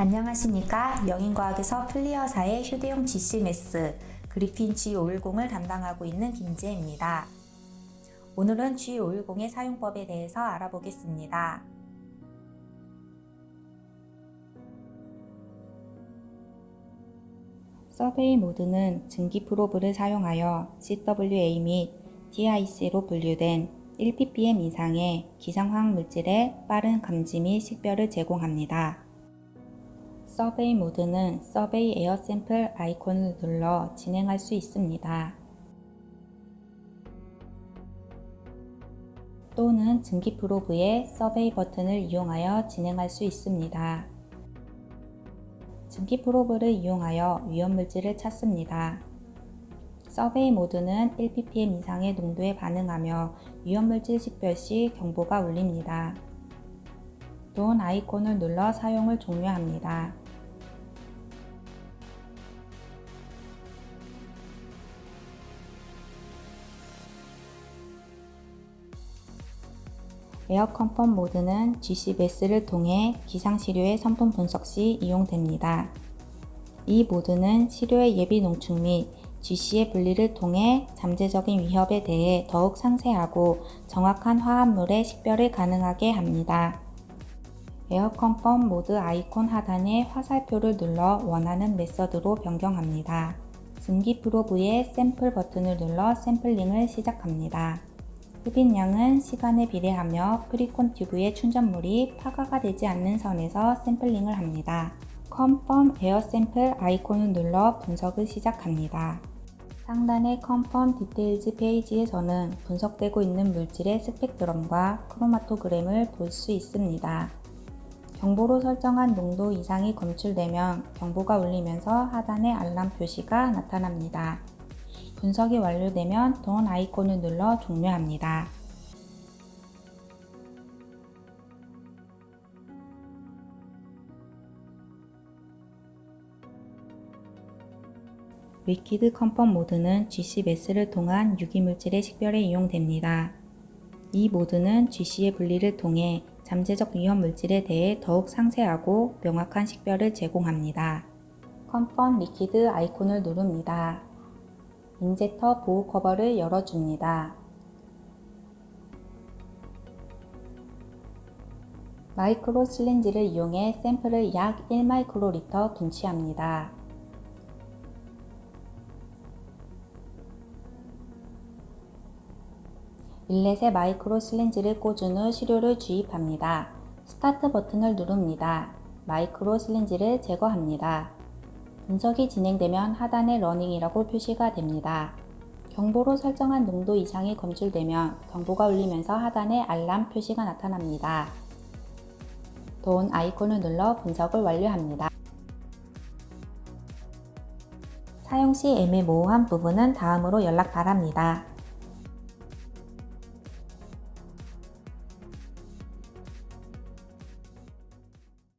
안녕하십니까. 영인과학에서 플리어사의 휴대용 GC메스 그리핀 G510을 담당하고 있는 김지혜입니다. 오늘은 G510의 사용법에 대해서 알아보겠습니다. 서베이 모드는 증기 프로브를 사용하여 CWA 및 DIC로 분류된 1ppm 이상의 기상화학 물질의 빠른 감지 및 식별을 제공합니다. 서베이 모드는 서베이 에어 샘플 아이콘을 눌러 진행할 수 있습니다. 또는 증기 프로브의 서베이 버튼을 이용하여 진행할 수 있습니다. 증기 프로브를 이용하여 위험 물질을 찾습니다. 서베이 모드는 1ppm 이상의 농도에 반응하며 위험 물질 식별 시 경보가 울립니다. 돈 아이콘을 눌러 사용을 종료합니다. 에어 컴펌 모드는 GCBS를 통해 기상 시료의 성분 분석 시 이용됩니다. 이 모드는 시료의 예비 농축 및 GC의 분리를 통해 잠재적인 위협에 대해 더욱 상세하고 정확한 화합물의 식별을 가능하게 합니다. 에어 컴펌 모드 아이콘 하단의 화살표를 눌러 원하는 메서드로 변경합니다. 증기 프로브의 샘플 버튼을 눌러 샘플링을 시작합니다. 흡인량은 시간에 비례하며 프리콘 튜브의 충전물이 파가가 되지 않는 선에서 샘플링을 합니다. 컨펌 에어 샘플 아이콘을 눌러 분석을 시작합니다. 상단의 컨펌 디테일즈 페이지에서는 분석되고 있는 물질의 스펙트럼과 크로마토그램을 볼 수 있습니다. 경보로 설정한 농도 이상이 검출되면 경보가 울리면서 하단에 알람 표시가 나타납니다. 분석이 완료되면 돈 아이콘을 눌러 종료합니다. 위키드 컨펌 모드는 GC매스를 통한 유기물질의 식별에 이용됩니다. 이 모드는 GC의 분리를 통해 잠재적 위험 물질에 대해 더욱 상세하고 명확한 식별을 제공합니다. 컨펌 리퀴드 아이콘을 누릅니다. 인젝터 보호 커버를 열어줍니다. 마이크로 실린지를 이용해 샘플을 약 1마이크로리터 분치합니다. 일렛에 마이크로 실린지를 꽂은 후 시료를 주입합니다. 스타트 버튼을 누릅니다. 마이크로 실린지를 제거합니다. 분석이 진행되면 하단에 러닝이라고 표시가 됩니다. 경보로 설정한 농도 이상이 검출되면 경보가 울리면서 하단에 알람 표시가 나타납니다. 돈 아이콘을 눌러 분석을 완료합니다. 사용 시 애매모호한 부분은 다음으로 연락 바랍니다.